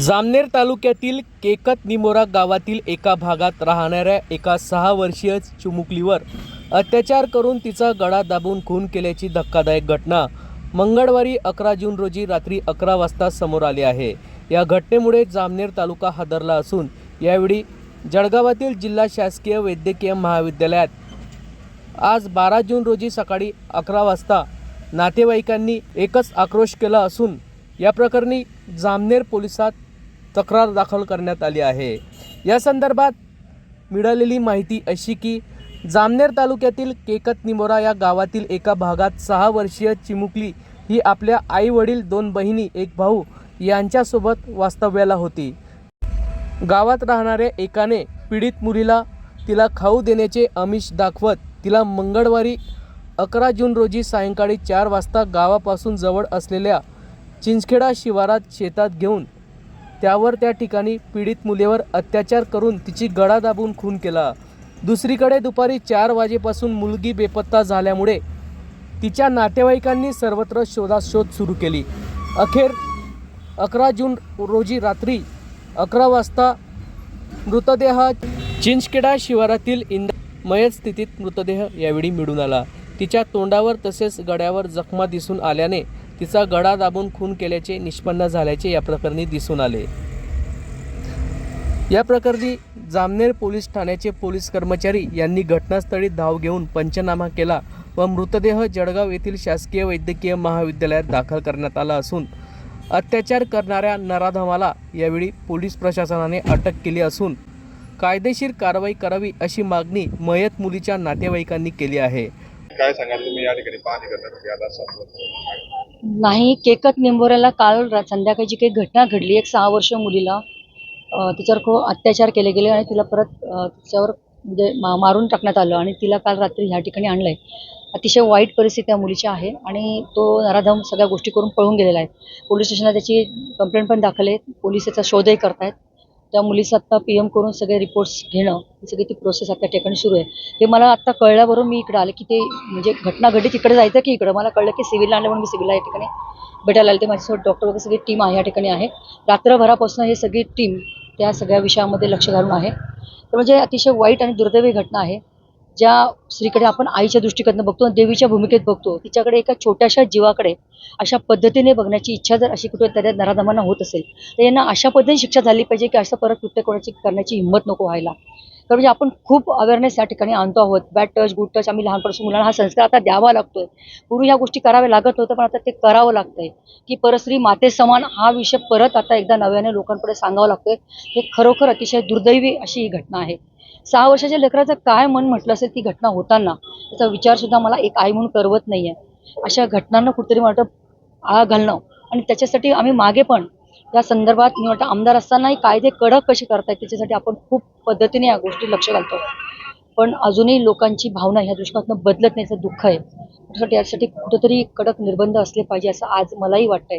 जामनेर तालुक्यातील केकत निमोरा गावातील एका भागात राहणाऱ्या एका सहा वर्षीय चिमुकलीवर अत्याचार करून तिचा गळा दाबून खून केल्याची धक्कादायक घटना मंगळवारी अकरा जून रोजी रात्री अकरा वाजता समोर आली आहे. या घटनेमुळे जामनेर तालुका हादरला असून यावेळी जळगावातील जिल्हा शासकीय वैद्यकीय महाविद्यालयात आज बारा जून रोजी सकाळी अकरा वाजता नातेवाईकांनी एकच आक्रोश केला असून या प्रकरणी जामनेर पोलिसात तक्रार दाखल करण्यात आली आहे. या संदर्भात मिळालेली माहिती अशी की जामनेर तालुक्यातील केकत निमोरा या गावातील एका भागात सहा वर्षीय चिमुकली ही आपल्या आई वडील दोन बहिणी एक भाऊ यांच्यासोबत वास्तव्याला होती. गावात राहणाऱ्या एकाने पीडित मुलीला तिला खाऊ देण्याचे आमिष दाखवत तिला मंगळवारी अकरा जून रोजी सायंकाळी चार वाजता गावापासून जवळ असलेल्या चिंचखेडा शिवारात शेतात घेऊन त्यावर त्या ठिकाणी पीडित मुलीवर अत्याचार करून तिची गळा दाबून खून केला. दुसरीकडे दुपारी चार वाजेपासून मुलगी बेपत्ता झाल्यामुळे तिच्या नातेवाईकांनी सर्वत्र शोधाशोध सुरू केली. अखेर अकरा जून रोजी रात्री अकरा वाजता मृतदेह चिंचखेडा शिवारातील इंद मयत स्थितीत मृतदेह यावेळी मिळून आला. तिच्या तोंडावर तसेच गड्यावर जखमा दिसून आल्याने तिचा गळा दाबून खून केल्याचे निष्पन्न झाल्याचे या प्रकरणी दिसून आले. या प्रकरणी जामनेर पोलीस ठाण्याचे पोलीस कर्मचारी यांनी घटनास्थळी धाव घेऊन पंचनामा केला व मृतदेह जळगाव येथील शासकीय वैद्यकीय महाविद्यालयात दाखल करण्यात आला असून अत्याचार करणाऱ्या नराधमाला यावेळी पोलीस प्रशासनाने अटक केली असून कायदेशीर कारवाई करावी अशी मागणी मयत मुलीच्या नातेवाईकांनी केली आहे. काय सांगाल तुम्ही? या ठिकाणी पाहणी करण्यासाठी आला नाही केकत निंबोऱ्याला काल रा- संध्याकाळी जी काही घटना घडली एक सहा वर्ष मुलीला तिच्यावर खूप अत्याचार केले गेले आणि तिला परत तिच्यावर म्हणजे मा मारून टाकण्यात आलं आणि तिला काल रात्री ह्या ठिकाणी आणलंय. अतिशय वाईट परिस्थिती त्या मुलीची आहे आणि तो नराधम सगळ्या गोष्टी करून पळून गेलेला आहे. पोलीस स्टेशनला त्याची कंप्लेंट पण दाखल आहे. पोलीस त्याचा शोधही करतायत. त्या मुलीचं आत्ता पी एम करून सगळे रिपोर्ट्स घेणं ही सगळी ती प्रोसेस आता ठिकाणी सुरू आहे. ते मला आत्ता कळल्याबरोबर मी इकडं आले की ते म्हणजे घटना घडली तिकडे जायचं की इकडं? मला कळलं की सिव्हिलला आणलं म्हणून मी सिव्हिलला या ठिकाणी भेटायला आले. ते माझ्यासोबत डॉक्टर वगैरे सगळी टीम आहे या ठिकाणी आहे. रात्रभरापासून ही सगळी टीम त्या सगळ्या विषयामध्ये लक्ष घालून आहे. तर म्हणजे अतिशय वाईट आणि दुर्दैवी घटना आहे. ज्या स्त्रीकडे आपण आईच्या दृष्टीकडनं बघतो आणि देवीच्या भूमिकेत बघतो तिच्याकडे एका छोट्याशा जीवाकडे अशा पद्धतीने बघण्याची इच्छा जर अशी कुठे त्या नराधमांना होत असेल तर यांना अशा पद्धतीने शिक्षा झाली पाहिजे की असं परत कृत्य कोणाची करण्याची हिंमत नको व्हायला. तर म्हणजे आपण खूप अवेअरनेस या ठिकाणी आणतो आहोत. बॅड टच गुड टच आम्ही लहानपासून मुलांना हा संस्कार आता द्यावा लागतोय. पूर्वी ह्या गोष्टी कराव्या लागत होतं पण आता ते करावं लागतंय. की परस्त्री माते समान हा विषय परत आता एकदा नव्याने लोकांपुढे सांगावा लागतोय. हे खरोखर अतिशय दुर्दैवी अशी ही घटना आहे. सहा वर्षाच्या लेकराचं काय मन म्हटलं असेल ती घटना होताना त्याचा विचार सुद्धा मला एक आई म्हणून करवत आहे अशा घटनांना कुठेतरी मला वाटतं आळा घालणं. आणि त्याच्यासाठी आम्ही मागे पण या संदर्भात मी वाटतं आमदार असतानाही कायदे कडक कसे करतायत त्याच्यासाठी आपण खूप पद्धतीने या गोष्टी लक्ष घालतो. पण अजूनही लोकांची भावना ह्या दृष्टिकोनातून बदलत नाही याचं दुःख आहे. त्यासाठी यासाठी कुठंतरी कडक निर्बंध असले पाहिजे असं आज मलाही वाटतंय.